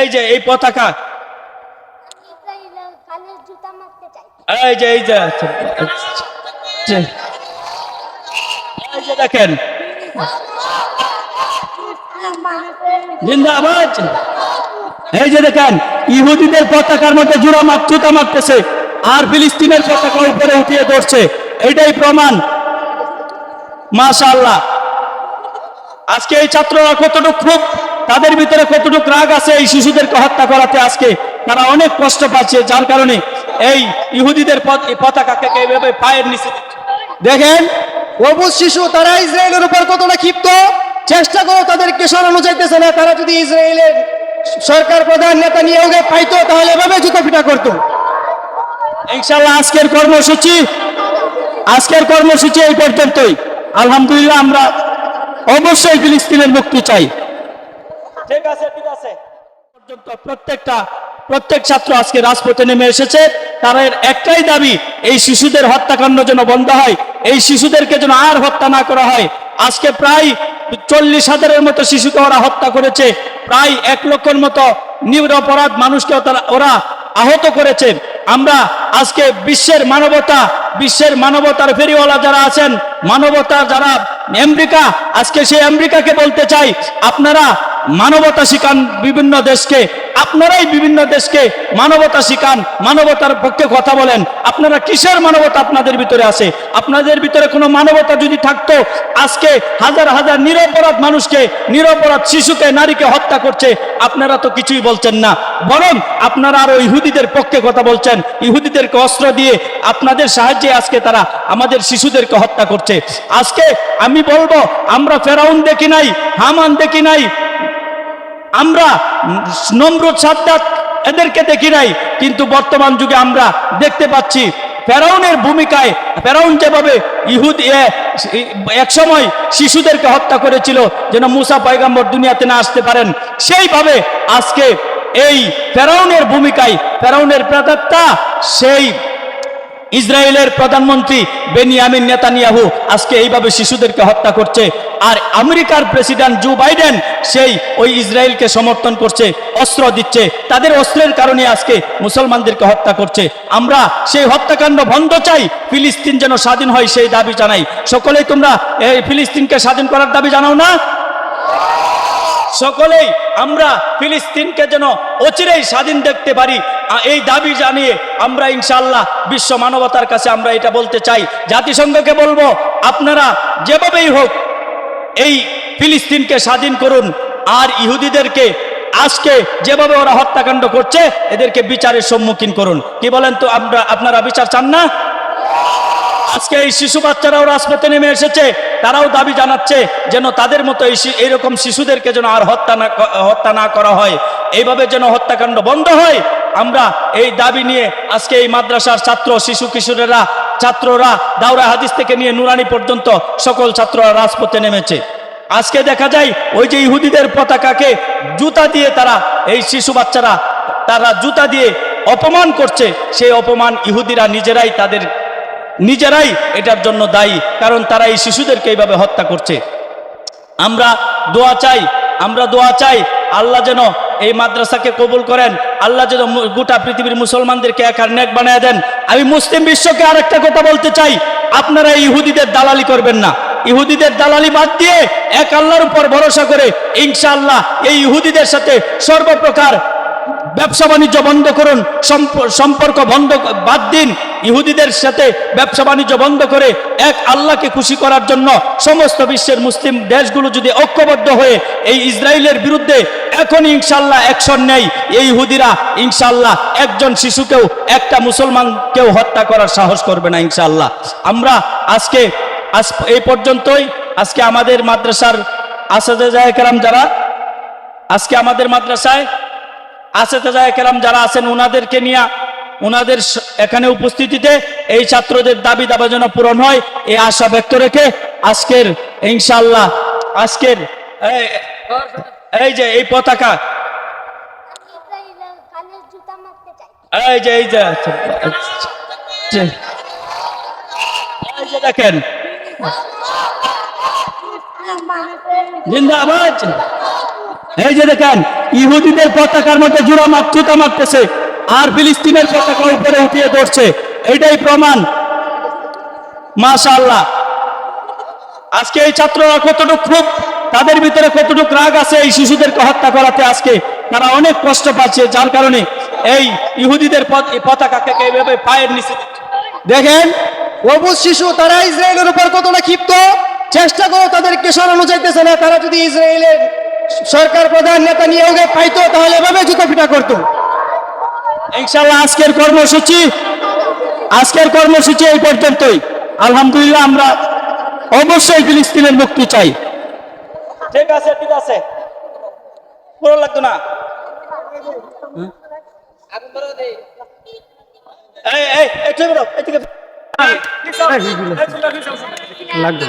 এই যে এই পতাকা। জুতা এই যে এই যে আচ্ছা, এই যে দেখেন। জিন্দাবাদ। এই যে দেখেন ইহুদিদের পতাকার মধ্যে জোড়া মাত্রতা মারতেছে আর ফিলিস্তিনের পতাকা উপরে উঠিয়ে ধরছে। এইটাই প্রমাণ। মাশাআল্লাহ। আজকে এই ছাত্ররা কতটুকু খুব তাদের ভিতরে কতটুক রাগ আছে এই শিশুদেরকে হত্যা করাতে আজকে তারা অনেক কষ্ট পাচ্ছে যার কারণে এই ইহুদিদের পতাকাকে এইভাবে পায়ের নিচে দেখেন অবুজ শিশু তারা ইসরায়েলের উপর কতটা ক্ষিপ্ত? চেষ্টা করো তাদেরকে সরানো যাইতেছে না। তারা যদি ইসরায়েলের সরকার প্রধান নেতা নিয়োগে পাইতো তাহলে এভাবে জুতো পিটা করতো। ইনশাল্লাহ আজকের কর্মসূচি আজকের কর্মসূচি এই পর্যন্তই। আলহামদুলিল্লাহ আমরা অবশ্যই ফিলিস্তিনের মুক্তি চাই। ঠিক আছে ঠিক আছে। পর্যন্ত প্রত্যেকটা, প্রত্যেক ছাত্র আজকে রাজপথে নেমে এসেছে। তারা এর একটাই দাবি, এই শিশুদের হত্যাকাণ্ড যেন বন্ধ হয়, এই শিশুদেরকে যেন আর হত্যা না করা হয়। আজকে প্রায় চল্লিশ হাজারের মতো শিশুকে ওরা হত্যা করেছে, প্রায় এক লক্ষের মতো নিরপরাধ মানুষকে ওরা আহত করেছে। আমরা আজকে বিশ্বের মানবতা, বিশ্বের মানবতার ফেরিওয়ালা যারা আছেন, মানবতার যারা আমেরিকা, আজকে সেই আমেরিকাকে বলতে চাই, আপনারা মানবতা শিখান বিভিন্ন দেশকে। আপনারাই বিভিন্ন দেশকে মানবতা শিখান, মানবতার পক্ষে কথা বলেন। আপনারা কিসের মানবতা আপনাদের ভিতরে আছে? আপনাদের ভিতরে কোনো মানবতা যদি থাকতো, আজকে হাজার হাজার নিরপরাধ মানুষকে, নিরপরাধ শিশুকে, নারীকে হত্যা করছে, আপনারা তো কিছুই বলছেন না। বরং আপনারা আরও ইহুদিদের পক্ষে কথা বলছেন। ইহুদিদেরকে অস্ত্র দিয়ে আপনাদের সাহায্যে আজকে তারা আমাদের শিশুদেরকে হত্যা করছে। আজকে আমি বলব, আমরা ফেরাউন দেখি নাই, হামান দেখি নাই আমরা নম্রত সাদ্দাত এদেরকে দেখি নাই, কিন্তু বর্তমান যুগে আমরা দেখতে পাচ্ছি ফেরাউনের ভূমিকায়, ফেরাউন যেভাবে ইহুদ এক সময় শিশুদেরকে হত্যা করেছিল, যেন মুসা পয়গাম্বর দুনিয়াতে না আসতে পারেন, সেইভাবে আজকে এই ফেরাউনের ভূমিকায়, ফেরাউনের প্রেতাত্মা সেই ইসরায়েলের প্রধানমন্ত্রী বেনিয়ামিন নেতানিয়াহু আজকে এইভাবে শিশুদেরকে হত্যা করছে। আর আমেরিকার প্রেসিডেন্ট জো বাইডেন সেই ওই ইসরায়েলকে সমর্থন করছে, অস্ত্র দিচ্ছে। তাদের অস্ত্রের কারণে আজকে মুসলমানদেরকে হত্যা করছে। আমরা সেই হত্যাকাণ্ড বন্ধ চাই, ফিলিস্তিন যেন স্বাধীন হয় সেই দাবি জানাই। সকলেই তোমরা এই ফিলিস্তিনকে স্বাধীন করার দাবি জানাও না সকলেই আমরা ফিলিস্তিনকে যেন অচিরেই স্বাধীন দেখতে পারি। এই দাবি জানিয়ে আমরা ইনশাল্লাহ বিশ্ব মানবতার কাছে আমরা এটা বলতে চাই। জাতিসংঘকে বলব, আপনারা যেভাবেই হোক এই ফিলিস্তিনকে স্বাধীন করুন, আর ইহুদিদেরকে আজকে যেভাবে ওরা হত্যাকাণ্ড করছে, এদেরকে বিচারের সম্মুখীন করুন। কি বলেন তো আমরা, আপনারা বিচার চান না? আজকে এই শিশু বাচ্চারাও রাজপথে নেমে এসেছে। তারাও দাবি জানাচ্ছে যেন তাদের মতো এই এরকম শিশুদেরকে যেন আর হত্যা না হত্যা না করা হয়। এইভাবে যেন হত্যাকাণ্ড বন্ধ হয়, আমরা এই দাবি নিয়ে আজকে এই মাদ্রাসার ছাত্র, শিশু কিশোরেরা, ছাত্ররা, দাওরা হাদিস থেকে নিয়ে নুরানি পর্যন্ত সকল ছাত্ররা রাজপথে নেমেছে। আজকে দেখা যায় ওই যে ইহুদিদের পতাকাকে জুতা দিয়ে তারা, এই শিশু বাচ্চারা, তারা জুতা দিয়ে অপমান করছে। সেই অপমান ইহুদিরা নিজেরাই তাদের নিজেরাই এটার জন্য দায়ী, কারণ তারা এই শিশুদেরকে এইভাবে হত্যা করছে। আমরা দোয়া চাই, আমরা দোয়া চাই, আল্লাহ যেন এই মাদ্রাসাকে কবুল করেন, আল্লাহ যেন গোটা পৃথিবীর মুসলমানদেরকে এক আর নেক বানিয়ে দেন। আমি মুসলিম বিশ্বকে আরেকটা কথা বলতে চাই, আপনারা ইহুদিদের দালালি করবেন না। ইহুদিদের দালালি বাদ দিয়ে এক আল্লাহর উপর ভরসা করে ইনশাআল্লাহ এই ইহুদিদের সাথে সর্বপ্রকার ব্যবসা বাণিজ্য বন্ধ করুন, সম্প- সম্পর্ক বন্ধ বাদ দিন ইহুদিদের সাথে ব্যবসা বাণিজ্য বন্ধ করে এক আল্লাহকে খুশি করার জন্য সমস্ত বিশ্বের মুসলিম দেশগুলো যদি ঐক্যবদ্ধ হয়ে এই ইসরায়েলের বিরুদ্ধে এখন ইনশাল্লাহ অ্যাকশন নেই এই ইহুদিরা ইনশাল্লাহ একজন শিশুকেও, একটা মুসলমানকেও হত্যা করার সাহস করবে না ইনশাল্লাহ। আমরা আজকে, আজ এই পর্যন্তই। আজকে আমাদের মাদ্রাসার আসাদে কেরাম যারা, আজকে আমাদের মাদ্রাসায় আসাদে কেরাম যারা আছেন ওনাদেরকে নিয়ে ওনাদের এখানে উপস্থিতিতে এই ছাত্রদের দাবি দাবা যেন পূরণ হয় এই আশা ব্যক্ত রেখে আজকের ইনশাল্লাহ আজকের এই- যে এই পতাকা। এই যে আচ্ছা, এই যে দেখেন। জিন্দাবাদ। এই যে দেখেন ইহুদিদের পতাকার মধ্যে জুড়া মাপ জুতা মারতেছে আর ফিলিস্তিনের পতাকা উপরে উঠিয়ে ধরছে। এটাই প্রমাণ। মাশাআল্লাহ। আজকে এই ছাত্ররা কতটুকু খুব তাদের ভিতরে কতটুকু রাগ আছে এই শিশুদেরকে হত্যা করাতে আজকে, তারা অনেক কষ্ট পাচ্ছে, যার কারণে এই ইহুদিদের পত- এই পতাকাকে এইভাবে পায়ের নিচে দেখেন, অবুজ শিশু, তারা ইসরায়েলের উপর কতটা ক্ষিপ্ত, চেষ্টা করে তাদেরকে সরানো যাইতেছে না। তারা যদি ইসরায়েলের সরকার প্রধান নেতা নিয়োগে পাইতো, তাহলে এভাবে জুতো পিটা করতো। ইনশাল্লাহ আজকের কর্মসূচি আজকের কর্মসূচি এই পর্যন্তই আলহামদুলিল্লাহ আমরা অবশ্যই ফিলিস্তিনের মুক্তি চাই ঠিক আছে ঠিক আছে পুরো লাগতো না। লাগবে